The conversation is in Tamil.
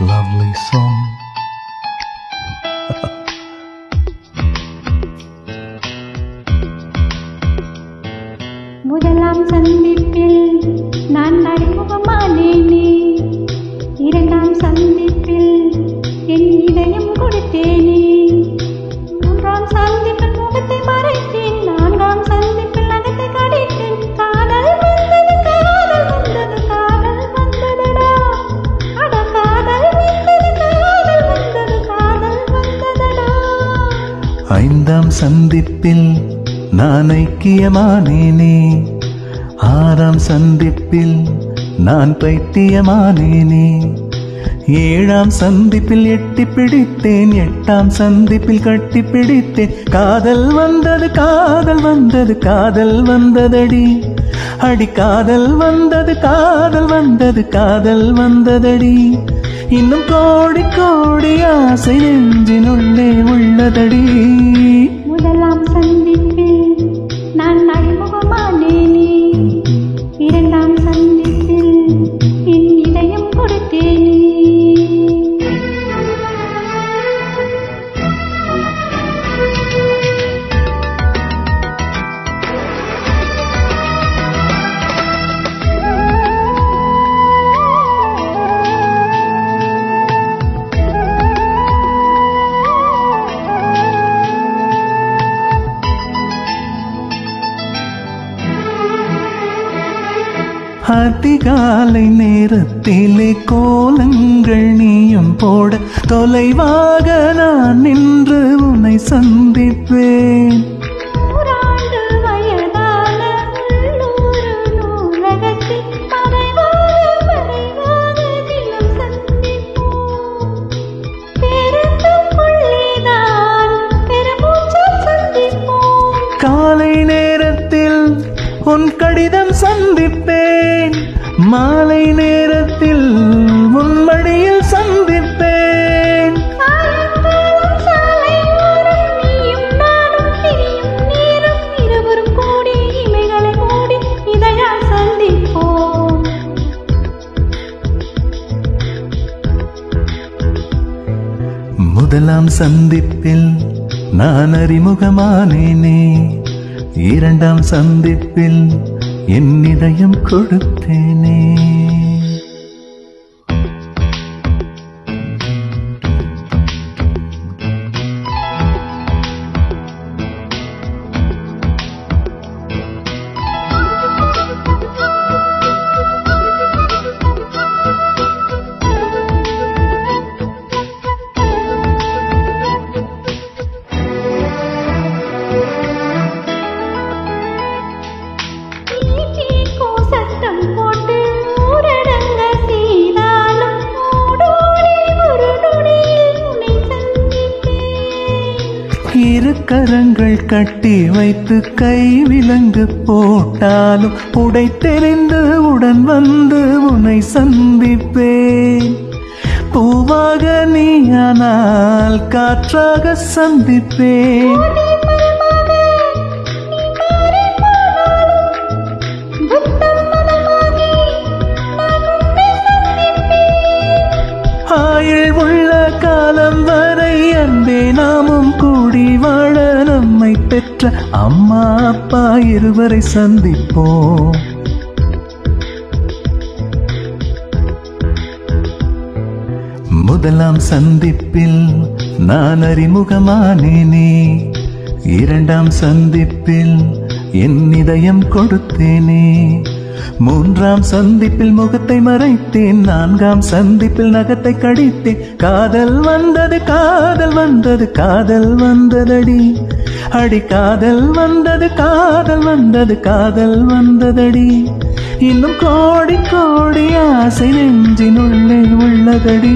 lovely song. முதலாம் சந்திப்பில் நான் அறிமுகமானேனே இரண்டாம் சந்திப்பில் ஐந்தாம் சந்திப்பில் நான் ஐக்கியமானேனே ஆறாம் சந்திப்பில் நான் பைத்தியமானேனே ஏழாம் சந்திப்பில் எட்டி பிடித்தேன் எட்டாம் சந்திப்பில் கட்டி பிடித்தேன். காதல் வந்தது காதல் வந்தது காதல் வந்ததடி. அடி காதல் வந்தது காதல் வந்தது காதல் வந்ததடி. இன்னும் கோடி கோடி ஆசை நெஞ்சினுள்ளே உள்ளதடி அதிகாலை நேரத்திலே கோலங்கள் நீயும் போட தொலைவாக நான் நின்று உன்னை சந்திப்பேன். காலை நேரத்தில் உன் கடிதம் சந்திப்பேன். மாலை நேரத்தில் உன் சந்தித்தேன் இருவரும் கூடி இமைகளை மூடி சந்திப்போம் முதலாம் சந்திப்பில் நான் அறிமுகமானேனே. இரண்டாம் சந்திப்பில் என் இதயம் கொடுத்தேனே. கரங்கள் கட்டி வைத்து கை விலங்கு போட்டாலும் உடை தெரிந்து உடன் வந்து உன்னை சந்திப்பேன். பூவாக நீயானால் காற்றாக சந்திப்பேன். பெற்ற அம்மா அப்பா இருவரை சந்திப்போம். முதலாம் சந்திப்பில் நான் அறிமுகமானேனே. இரண்டாம் சந்திப்பில் என் இதயம் கொடுத்தேனே. மூன்றாம் சந்திப்பில் முகத்தை மறைத்தேன். நான்காம் சந்திப்பில் நகத்தை கடித்தேன். காதல் வந்தது காதல் வந்தது காதல் வந்ததடி. அடி காதல் வந்தது காதல் வந்தது காதல் வந்ததடி. இன்னும் கோடி கோடி ஆசை நெஞ்சினுள்ளே உள்ளதடி.